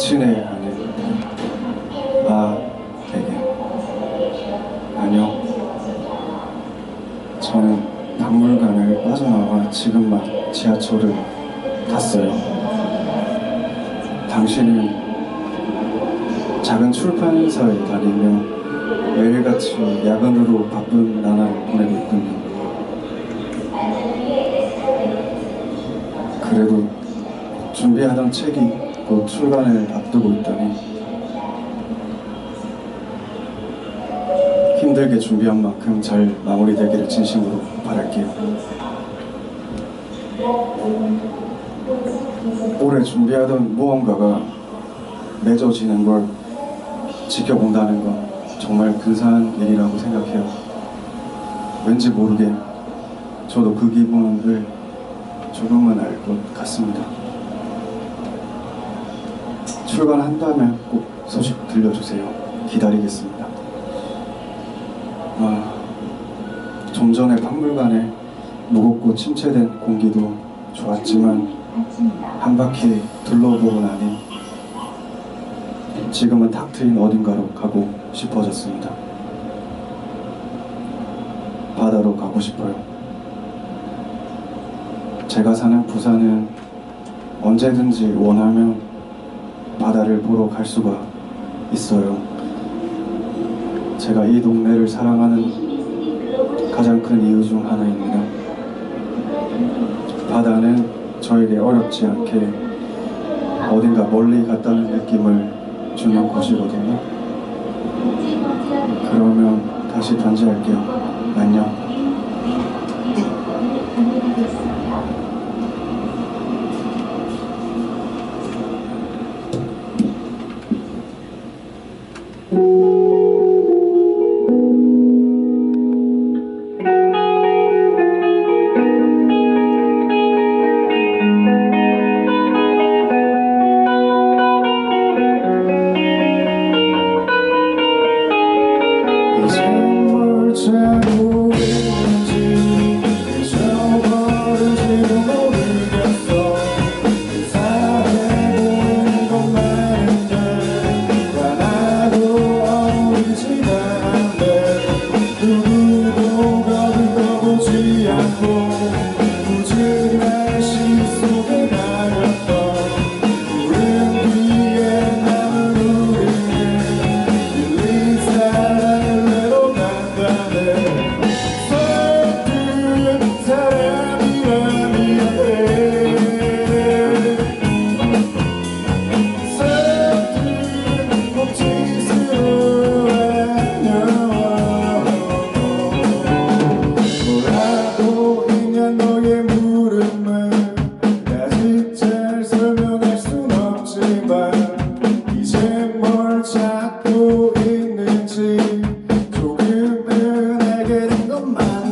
친해 하는 나에게. 안녕 저는 박물관을 빠져나와 지금 막 지하철을 탔어요. 당신은 작은 출판사에 다니며 매일같이 야근으로 바쁜 나날을 보내고 있군요. 그래도 준비하던 책이 곧 출간을 앞두고 있다니 힘들게 준비한 만큼 잘 마무리되기를 진심으로 바랄게요. 오래 준비하던 무언가가 맺어지는 걸 지켜본다는 건 정말 근사한 일이라고 생각해요. 왠지 모르게 저도 그 기분을 조금은 알 것 같습니다. 출간한다면 꼭 소식 들려주세요. 기다리겠습니다. 아, 좀 전에 박물관에 무겁고 침체된 공기도 좋았지만 한 바퀴 둘러보고 나니 지금은 탁 트인 어딘가로 가고 싶어졌습니다. 바다로 가고 싶어요. 제가 사는 부산은 언제든지 원하면 바다를 보러 갈 수가 있어요. 제가 이 동네를 사랑하는 가장 큰 이유 중 하나입니다. 바다는 저에게 어렵지 않게 어딘가 멀리 갔다는 느낌을 주는 곳이거든요. 그러면 다시 단지할게요. 안녕.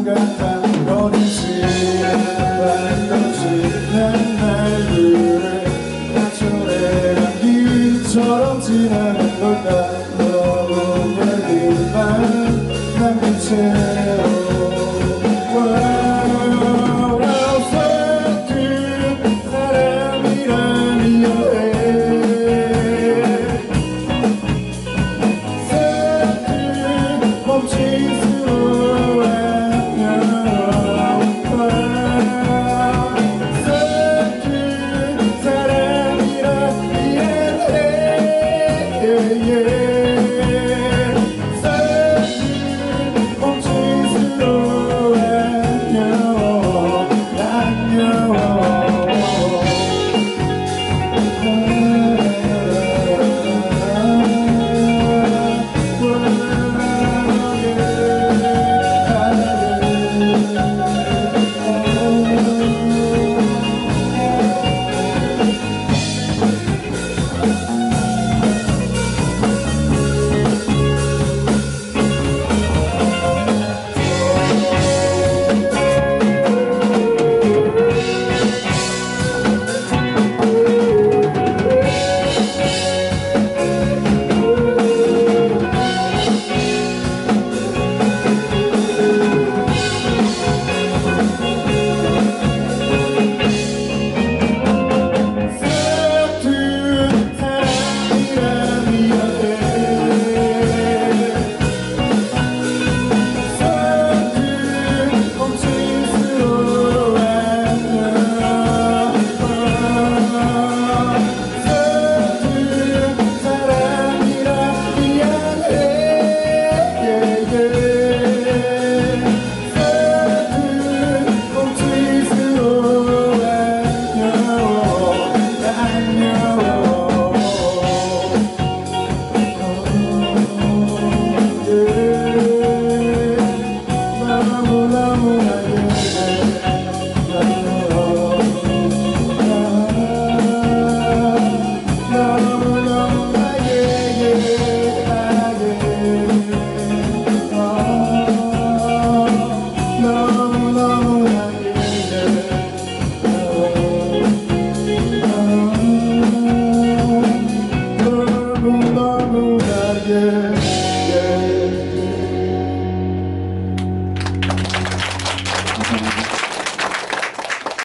지 반없이 난 날들을 하천에 감기처럼 지나는 걸까? 너무 열린 밤난 빛에